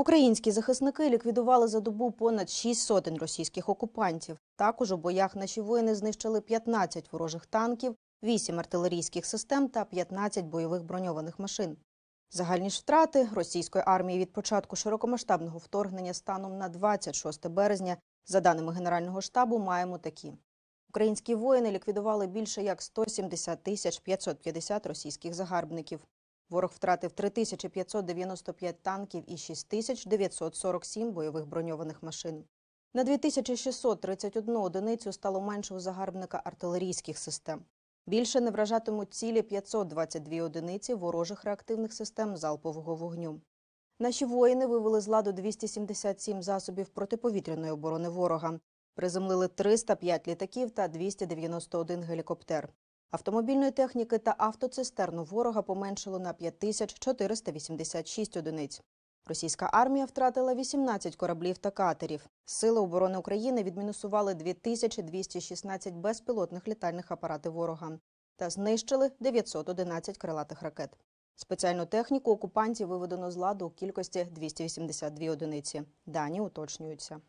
Українські захисники ліквідували за добу понад 6 сотень російських окупантів. Також у боях наші воїни знищили 15 ворожих танків, 8 артилерійських систем та 15 бойових броньованих машин. Загальні втрати російської армії від початку широкомасштабного вторгнення станом на 26 березня, за даними Генерального штабу, маємо такі. Українські воїни ліквідували більше як 170 тисяч 550 російських загарбників. Ворог втратив 3595 танків і 6947 бойових броньованих машин. На 2631 одиницю стало менше у загарбника артилерійських систем. Більше не вражатимуть цілі 522 одиниці ворожих реактивних систем залпового вогню. Наші воїни вивели з ладу 277 засобів протиповітряної оборони ворога. Приземлили 305 літаків та 291 гелікоптер. Автомобільної техніки та автоцистерну ворога поменшило на 5486 одиниць. Російська армія втратила 18 кораблів та катерів. Сили оборони України відмінусували 2216 безпілотних літальних апаратів ворога та знищили 911 крилатих ракет. Спеціальну техніку окупантів виведено з ладу у кількості 282 одиниці. Дані уточнюються.